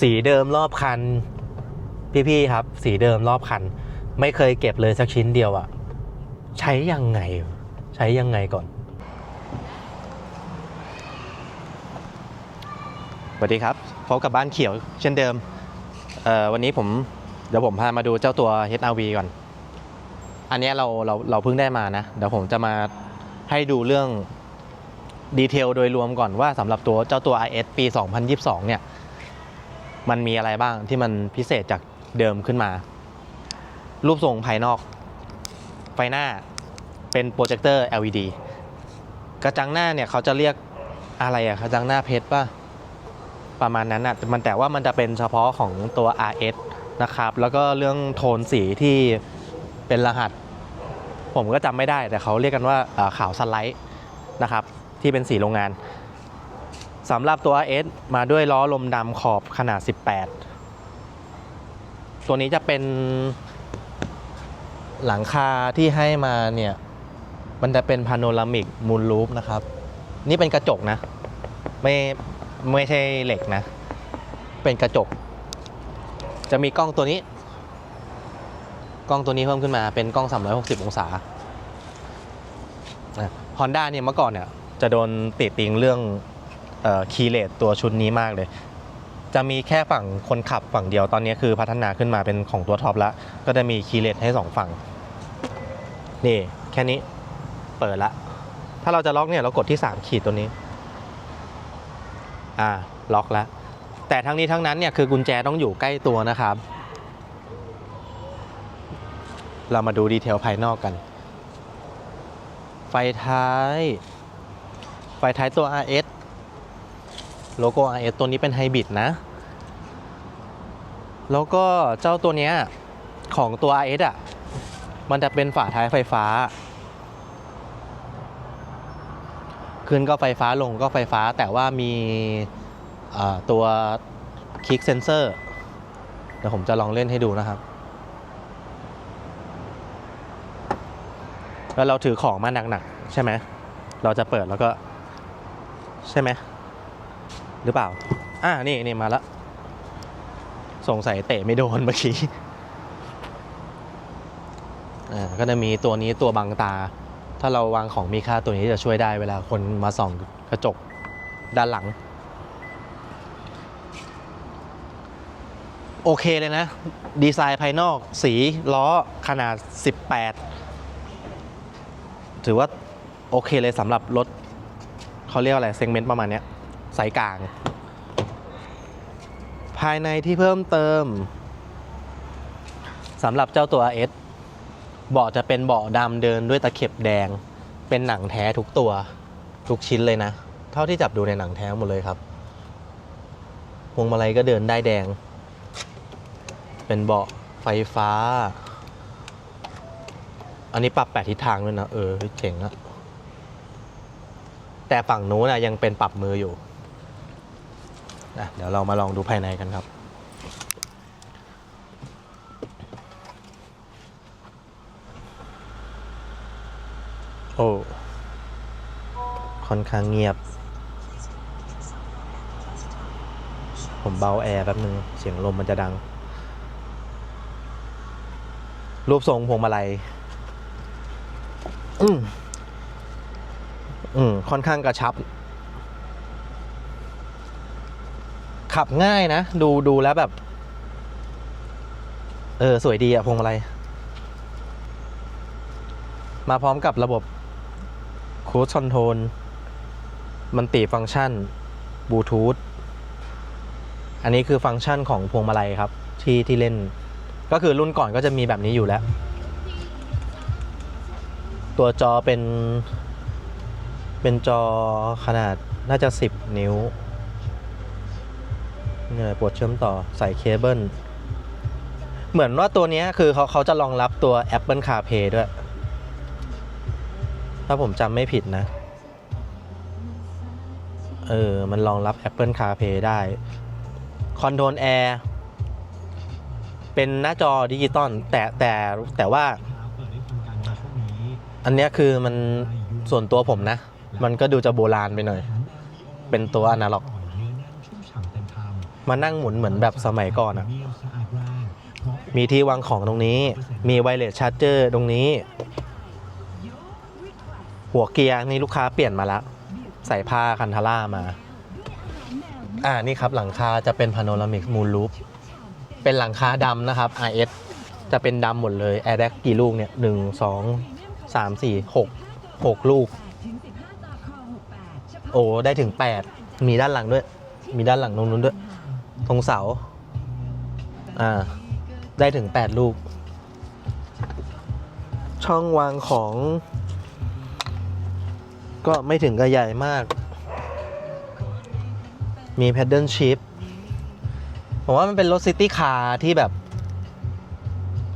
สีเดิมรอบคัน พี่ๆครับ สีเดิมรอบคัน ไม่เคยเก็บเลยสักชิ้นเดียวอะใช้ยังไง ใช้ยังไงก่อนสวัสดีครับพบกับบ้านเขียวเช่นเดิมวันนี้ผมเดี๋ยวผมพามาดูเจ้าตัว HRV ก่อน อันนี้เราเราเราเพิ่งได้มานะ เดี๋ยวผมจะมาให้ดูเรื่องดีเทลโดยรวมก่อนว่าสำหรับตัวเจ้าตัว IS ปี 2022 เนี่ย มันมีอะไรบ้างที่มันพิเศษจากเดิมขึ้นมา รูปทรงภายนอก ไฟหน้าเป็นโปรเจคเตอร์ LED กระจังหน้าเนี่ยเขาจะเรียกอะไรอะกระจังหน้าเพชรป่ะ ประมาณนั้นอะมันแต่ว่ามันจะเป็นเฉพาะของตัว RS นะครับ แล้วก็เรื่องโทนสีที่เป็นรหัส ผมก็จำไม่ได้แต่เขาเรียกกันว่าขาวสไลด์นะครับ ที่เป็นสีโรงงาน สำหรับตัว RS มาด้วยล้อลมดำขอบขนาด 18 ตัวนี้จะเป็นหลังคาที่ให้มาเนี่ย มันจะเป็นพาโนรามิกมูลรูฟนะครับ นี่เป็นกระจกนะ ไม่ไม่ใช่เหล็กนะ เป็นกระจก จะมีกล้องตัวนี้ กล้องตัวนี้เพิ่มขึ้นมาเป็นกล้อง 360 องศาฮอนด้าเนี่ยเมื่อก่อนเนี่ยจะโดนติติงเรื่อง คีเลตตัวชุดนี้มากเลย จะมีแค่ฝั่งคนขับฝั่งเดียวตอนนี้คือพัฒนาขึ้นมาเป็นของตัวท็อปแล้วก็จะมีคีเลตให้สองฝั่ง นี่แค่นี้เปิดละ ถ้าเราจะล็อกเนี่ยเรากดที่ 3 ขีดตัวนี้ อ่าล็อกแล้วแต่ทั้งนี้ทั้งนั้นเนี่ยคือกุญแจต้องอยู่ใกล้ตัวนะครับ เรามาดูดีเทลภายนอกกัน ไฟท้าย ไฟท้ายตัว RS โลโก้ RS ตัวนี้เป็นไฮบริดนะ แล้วก็เจ้าตัวเนี้ยของตัว RS อะ มันจะเป็นฝาท้ายไฟฟ้า ขึ้นก็ไฟฟ้าลงก็ไฟฟ้าแต่ว่ามีตัวคลิกเซนเซอร์เดี๋ยวผมจะลองเล่นให้ดูนะครับ แล้วเราถือของมาหนักๆ ใช่ไหม เราจะเปิดแล้วก็ ใช่ไหม หรือเปล่า อ่านี่นี่มาแล้วสงสัยเตะไม่โดนเมื่อกี้อ่าก็จะมีตัวนี้ตัวบังตา ถ้าเราวางของมีค่าตัวนี้จะช่วยได้เวลาคนมาส่องกระจกด้านหลัง โอเคเลยนะ ดีไซน์ภายนอกสีล้อขนาด 18 ถือว่าโอเคเลยสำหรับรถเขาเรียกอะไรเซกเมนต์ประมาณเนี้ย สายกลาง ภายในที่เพิ่มเติมสำหรับเจ้าตัว S เบาะจะเป็นเบาะดำเดินด้วยตะเข็บแดง เป็นหนังแท้ทุกตัว ทุกชิ้นเลยนะ เท่าที่จับดูในหนังแท้หมดเลยครับพวงมาลัยก็เดินได้แดง เป็นเบาะไฟฟ้า อันนี้ปรับแปดทิศทางด้วยนะ เออเจ๋งอะแต่ฝั่งนู้นนะยังเป็นปรับมืออยู่ นะเดี๋ยวเรามาลองดูภายในกันครับ โอ้ ค่อนข้างเงียบ ผมเบาแอร์แป๊บนึง เสียงลมมันจะดัง รูปทรงพวงมาลัยอืมอืมค่อนข้างกระชับ ขับง่ายนะ ดูดูแล้วแบบ เออ สวยดีอะพวงมาลัยมาพร้อมกับระบบคู c คอนโทรลมันติฟังก์ชันบลูทูธอันนี้คือฟังก์ชันของพวงมาลัยครับ ที่ที่เล่น ก็คือรุ่นก่อนก็จะมีแบบนี้อยู่แล้ว ตัวจอเป็น เป็นจอขนาดน่าจะ 10 นิ้ว เนี่ยปวดเชื่อมต่อใส่เคเบิลเหมือนว่าตัวนี้คือเขาเขาจะรองรับตัว Apple CarPlay ด้วย ถ้าผมจำไม่ผิดนะ เออ มันรองรับ Apple CarPlay ได้คอนโทรลแอร์เป็นหน้าจอดิจิตอลแต่แต่แต่ว่า อันนี้คือมันส่วนตัวผมนะ มันก็ดูจะโบราณไปหน่อย เป็นตัวอนาล็อก มานั่งหมุนเหมือนแบบสมัยก่อนอะมีที่วางของตรงนี้ มีไวเลสชาร์เจอร์ตรงนี้ หัวเกียร์นี่ลูกค้าเปลี่ยนมาแล้วใส่ผ้าคันทาร่ามา อ่านี่ครับหลังคาจะเป็นพาโนรามิกมูลลูปเป็นหลังคาดำนะครับ RS จะเป็นดำหมดเลยแอร์แบ็กกี่ลูกเนี่ยหนึ่งสองสามสี่หกหกลูก โอ้ได้ถึง8มีด้านหลังด้วย มีด้านหลังตรงนู้นด้วย ตรงเสา อ่า ได้ถึง 8 ลูก ช่องวางของ ก็ไม่ถึงกับใหญ่มาก มี pedal shift ผมว่ามันเป็นรถซิตี้คาร์ที่แบบ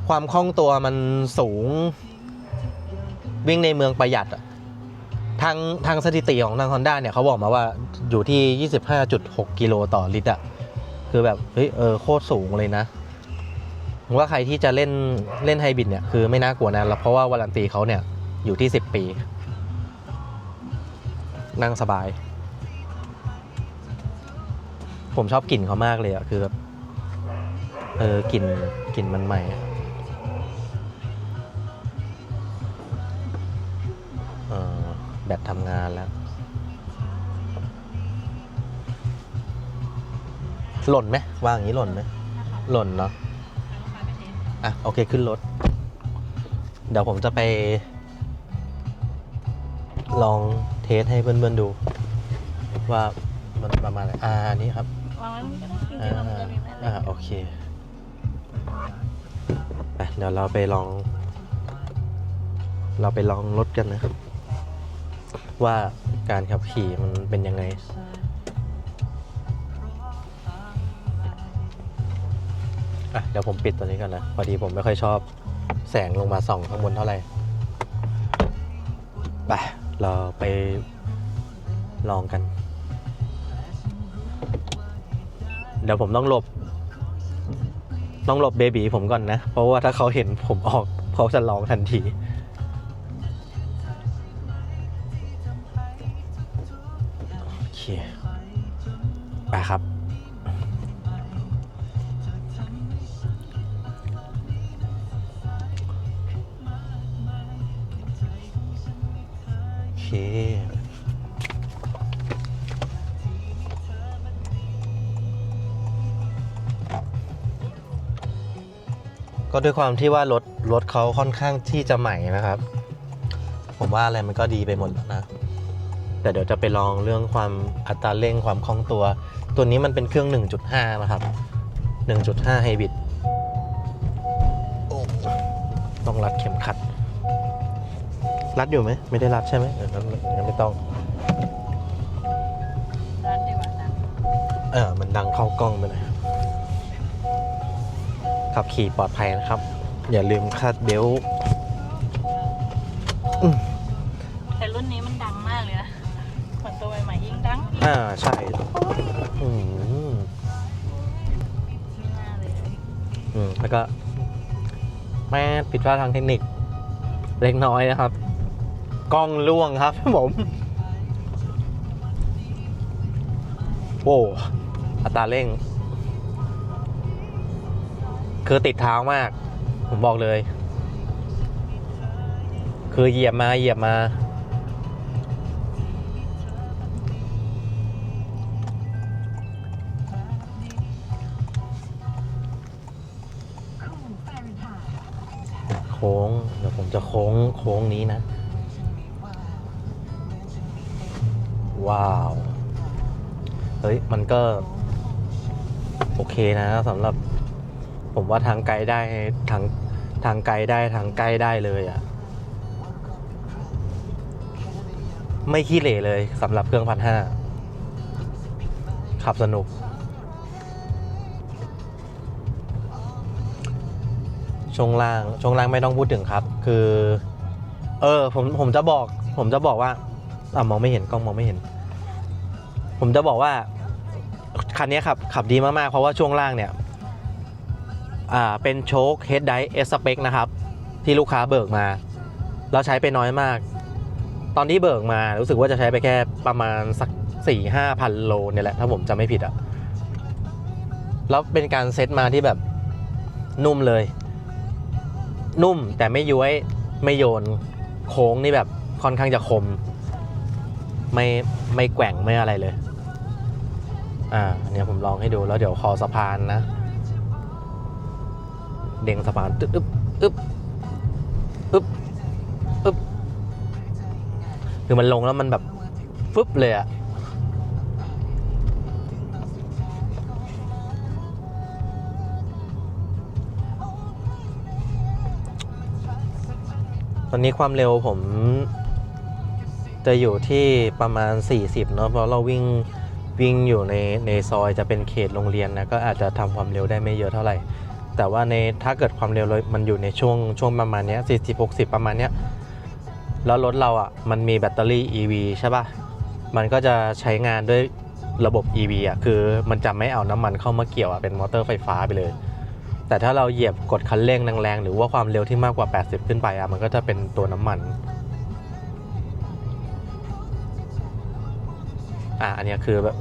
ความคล่องตัวมันสูง วิ่งในเมืองประหยัดอะทางทางสถิติของทาง Honda เนี่ยเขาบอกมาว่าอยู่ที่ 25.6 กิโลต่อลิตรอะ คือแบบเฮ้ยเออโคตรสูงเลยนะผมว่าใครที่จะเล่นเล่นไฮบริดเนี่ยคือไม่น่ากลัวนะแล้วเพราะว่าวารันตีเขาเนี่ยอยู่ที่ 10 ปี นั่งสบาย ผมชอบกลิ่นเขามากเลยอะคือแบบเออกลิ่นกลิ่นมันใหม่อะเออแบตทำงานแล้ว หล่นไหมวางอย่างนี้หล่นไหมหล่นเนาะอะโอเคขึ้นรถ เดี๋ยวผมจะไป ลองเทสให้เพื่อนๆดู ว่ามันประมาณไหนอ่าอันนี้ครับวางไว้มันก็ได้จริงอ่าๆเราจะมีแม่เหล็อ่ากโอเคไปเดี๋ยวเราไปลอง เราไปลองรถกันนะครับ ว่าการขับขี่มันเป็นยังไง อะเดี๋ยวผมปิดตัวนี้ก่อนนะ พอดีผมไม่ค่อยชอบแสงลงมาส่องข้างบนเท่าไหร่ ไป เราไปลองกัน เดี๋ยวผมต้องหลบ ต้องหลบเบบีผมก่อนนะ เพราะว่าถ้าเขาเห็นผมออกเขาจะร้องทันทีโอเค ไปครับ ก็ด้วยความที่ว่ารถรถเขาค่อนข้างที่จะใหม่นะครับ ผมว่าอะไรมันก็ดีไปหมดแล้วนะ แต่เดี๋ยวจะไปลองเรื่องความอัตราเร่งความคล่องตัว ตัวนี้มันเป็นเครื่อง 1.5 นะครับ 1.5ไฮบริดโอ้ต้องรัดเข็มขัด รัดอยู่ไหม ไม่ได้รัดใช่ไหมเอองั้นงั้นไม่ต้องรัดดีกว่านะเออมันดังเข้ากล้องไปหน่อยครับ ขับขี่ปลอดภัยนะครับ อย่าลืมคาดเบลต์แต่รุ่นนี้มันดังมากเลยนะเหมือนตัวใหม่ๆยิ่งดังยิ่งอ่าใช่อืมมากเลยอืมแล้วก็แม่ผิดพลาดทางเทคนิค เล็กน้อยนะครับ กล้องล่วงครับผมโว้อัตราเร่ง คือติดเท้ามาก ผมบอกเลย คือเหยียบมาเหยียบมาโค้งเดี๋ยวผมจะโค้งโค้งนี้นะ ว้าว เฮ้ย มันก็ โอเคนะสำหรับ ผมว่าทางไกลได้ทางทางไกลได้ทางใกล้ได้เลยอะ่ะ ไม่ขี้เหร่เลยสำหรับเครื่องพันห้าขับสนุก ช่วงล่างช่วงล่างไม่ต้องพูดถึงครับ คือ เออ ผมผมจะบอก ผมจะบอกว่าอ่ามองไม่เห็นกล้องมองไม่เห็น ผมจะบอกว่าคันนี้ขับขับดีมากๆ เพราะว่าช่วงล่างเนี่ย อ่าเป็นโชคเฮดไดเอสเปกนะครับ ที่ลูกค้าเบิกมา เราใช้ไปน้อยมาก ตอนที่เบิกมารู้สึกว่าจะใช้ไปแค่ประมาณสักสี่ห้าพันโลเนี่ยแหละถ้าผมจำไม่ผิดอะ่ะแล้วเป็นการเซตมาที่แบบนุ่มเลย นุ่มแต่ไม่ย้วยไม่โยนโค้งนี่แบบค่อนข้างจะคม ไม่ไม่แกว่งไม่อะไรเลย อ่าเนี้ยผมลองให้ดูแล้วเดี๋ยวคอสะพานนะ เด้งสะพานตึ๊บอึ๊บอึ๊บอึ๊บอึ๊บคือมันลงแล้วมันแบบฟึบเลยอะตอนนี้ความเร็วผมจะอยู่ที่ประมาณ 40 เนอะเพราะเราวิ่งวิ่งอยู่ในในซอยจะเป็นเขตโรงเรียนนะ ก็อาจจะทำความเร็วได้ไม่เยอะเท่าไหร่ แต่ว่าในถ้าเกิดความเร็วเลยมันอยู่ในช่วงช่วงประมาณนี้ย40 60ประมาณเนี้ยแล้วรถเราอะมันมีแบตเตอรี่ EV ใช่ป่ะ มันก็จะใช้งานด้วยระบบ EV อะคือมันจะไม่เอาน้ำมันเข้ามาเกี่ยวอะเป็นมอเตอร์ไฟฟ้าไปเลย แต่ถ้าเราเหยียบกดคันเร่งแรงๆหรือว่าความเร็วที่มากกว่า 80 ขึ้นไปอะมันก็จะเป็นตัวน้ำมันอะอันนี้คือแบบ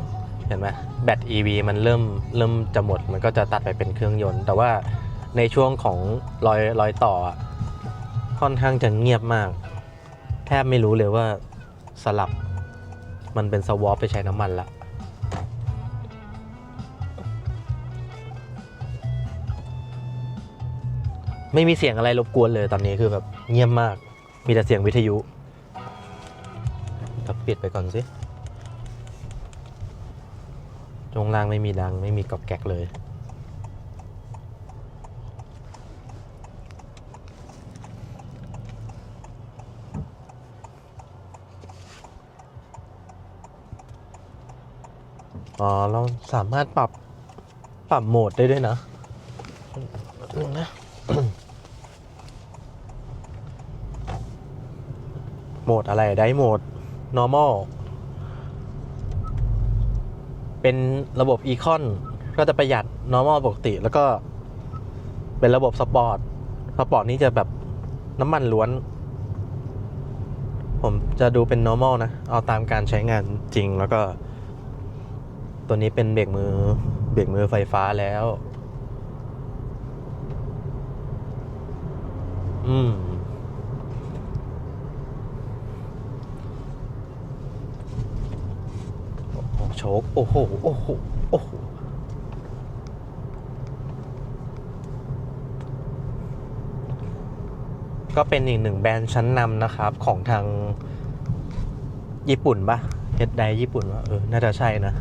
เห็นไหมแบต EV มันเริ่มเริ่มจะหมด มันก็จะตัดไปเป็นเครื่องยนต์ แต่ว่าในช่วงของรอยรอยต่อ ค่อนข้างจะเงียบมาก แทบไม่รู้เลยว่าสลับมันเป็นสวอปไปใช้น้ำมันละไม่มีเสียงอะไรรบกวนเลยตอนนี้คือแบบเงียบมาก มีแต่เสียงวิทยุก็ปิดไปก่อนสิ จงล่างไม่มีดังไม่มีกอกแก๊กเลย อ๋อ เราสามารถปรับ ปรับโหมดได้ด้วยนะหนึ่งนะโหมดอะไรได้โหมด normal เป็นระบบ Econ ก็จะประหยัด normal ปกติ แล้วก็เป็นระบบสปอร์ตสปอร์ตนี้จะแบบน้ำมันล้วน ผมจะดูเป็น normal นะ เอาตามการใช้งานจริงแล้วก็ ตัวนี้เป็นเบรกมือเบรกมือไฟฟ้าแล้ว อืม โอ้โหโชคโอ้โห โอ้โห โอ้โห ก็เป็นอีกหนึ่งแบรนด์ชั้นนำนะครับ ของทางญี่ปุ่นปะเฮดไดญี่ปุ่นวะเออ น่าจะใช่นะ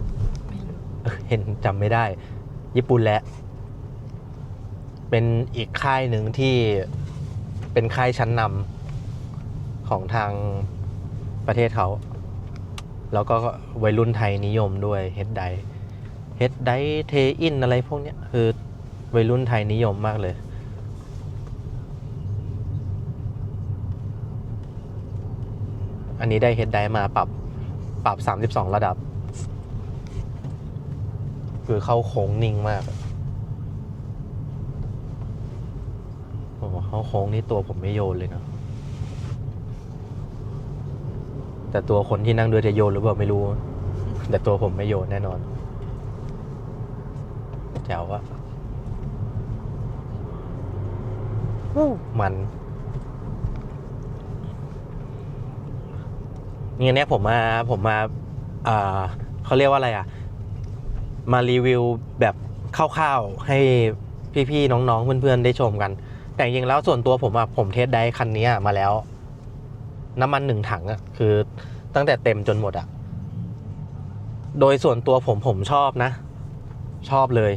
เออเห็นจำไม่ได้ ญี่ปุ่นแหละ เป็นอีกค่ายหนึ่งที่เป็นค่ายชั้นนำของทางประเทศเขา แล้วก็วัยรุ่นไทยนิยมด้วยเฮดไดเฮดไดเทอินอะไรพวกเนี้ยคือวัยรุ่นไทยนิยมมากเลย อันนี้ได้เฮดไดมาปรับปรับ 32 ระดับ คือเข้าโค้งนิ่งมากโอ้เข้าโค้งนี่ตัวผมไม่โยนเลยเนาะ แต่ตัวคนที่นั่งด้วยจะโยนหรือเปล่าไม่รู้ แต่ตัวผมไม่โยนแน่นอนแจ๋วอะวู้มัน นี่เนี้ยผมมาผมมาอ่าเขาเรียกว่าอะไรอะ มารีวิวแบบคร่าวๆให้พี่ๆน้องๆเพื่อนๆได้ชมกัน แต่จริงแล้วส่วนตัวผมอะผมเทสได้คันนี้มาแล้ว น้ำมันหนึ่งถังอะคือตั้งแต่เต็มจนหมดอะโดยส่วนตัวผมผมชอบนะ ชอบเลย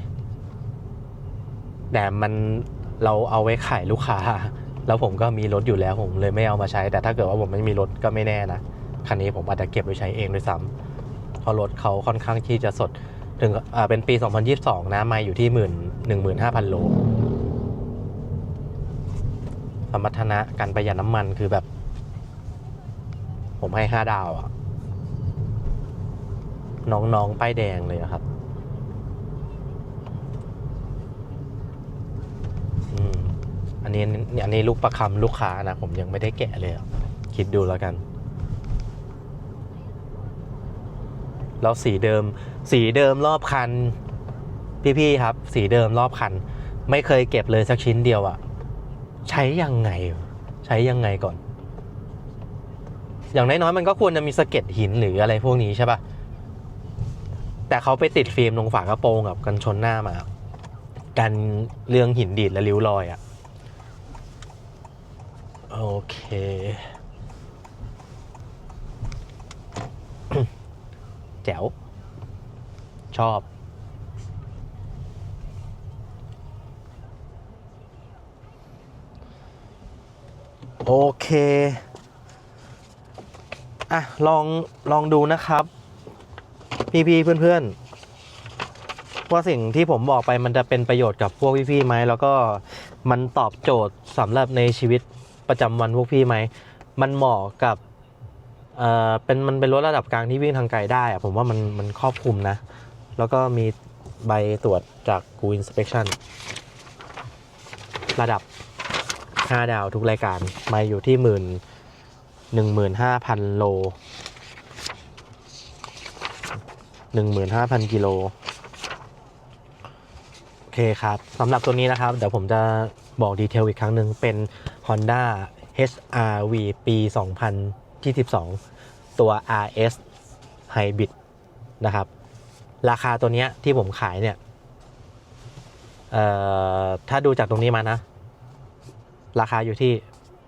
แต่มันเราเอาไว้ขายลูกค้า แล้วผมก็มีรถอยู่แล้วผมเลยไม่เอามาใช้ แต่ถ้าเกิดว่าผมไม่มีรถก็ไม่แน่นะคันนี้ผมอาจจะเก็บไว้ใช้เองด้วยซ้ำเพราะรถเขาค่อนข้างที่จะสดถึงอ่าเป็นปี 2022 นะมาอยู่ที่หมื่นหนึ่งหมื่นห้าพันโลสมรรถนะการประหยัดน้ำมันคือแบบ ผมให้ห้าดาวอะน้องๆป้ายแดงเลยอะครับอืมอันนี้อันนี้ลูกประคำลูกค้านะผมยังไม่ได้แกะเลยคิดดูแล้วกัน แล้วสีเดิม สีเดิมรอบคัน พี่ๆครับ สีเดิมรอบคัน ไม่เคยเก็บเลยสักชิ้นเดียวอะใช้ยังไง ใช้ยังไงก่อน อย่างน้อยๆมันก็ควรจะมีสะเก็ดหินหรืออะไรพวกนี้ใช่ปะแต่เขาไปติดฟิล์มลงฝากระโปรงกับกันชนหน้ามา กันเรื่องหินดีดและริ้วรอยอะ โอเคแจ๋ว ชอบ โอเค อะลองลองดูนะครับ พี่ๆเพื่อนๆ ว่าสิ่งที่ผมบอกไปมันจะเป็นประโยชน์กับพวกพี่ๆไหมแล้วก็มันตอบโจทย์สำหรับในชีวิตประจำวันพวกพี่ไหมมันเหมาะกับเอ่อเป็นมันเป็นรถระดับกลางที่วิ่งทางไกลได้อะผมว่ามันมันครอบคลุมนะ แล้วก็มีใบตรวจจากกู inspection ระดับ 5 ดาวทุกรายการมาอยู่ที่หมื่น หนึ่งหมื่นห้าพันโลหนึ่งหมื่นห้าพันกิโล โอเคครับสำหรับตัวนี้นะครับ เดี๋ยวผมจะบอกดีเทลอีกครั้งหนึ่งเป็น Honda HRV ปี 2022 ตัว RS Hybrid นะครับ ราคาตัวนี้ที่ผมขายเนี่ยถ้าดูจากตรงนี้มานะ ราคาอยู่ที่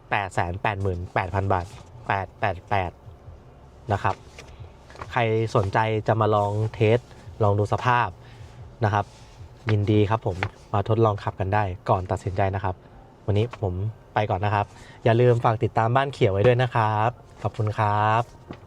8 8 8 0 0 0 บาท 888 นะครับ ใครสนใจจะมาลองเทส ลองดูสภาพนะครับ ยินดีครับผมมาทดลองขับกันได้ก่อนตัดสินใจนะครับ วันนี้ผมไปก่อนนะครับ อย่าลืมฝากติดตามบ้านเขียวไว้ด้วยนะครับ ขอบคุณครับ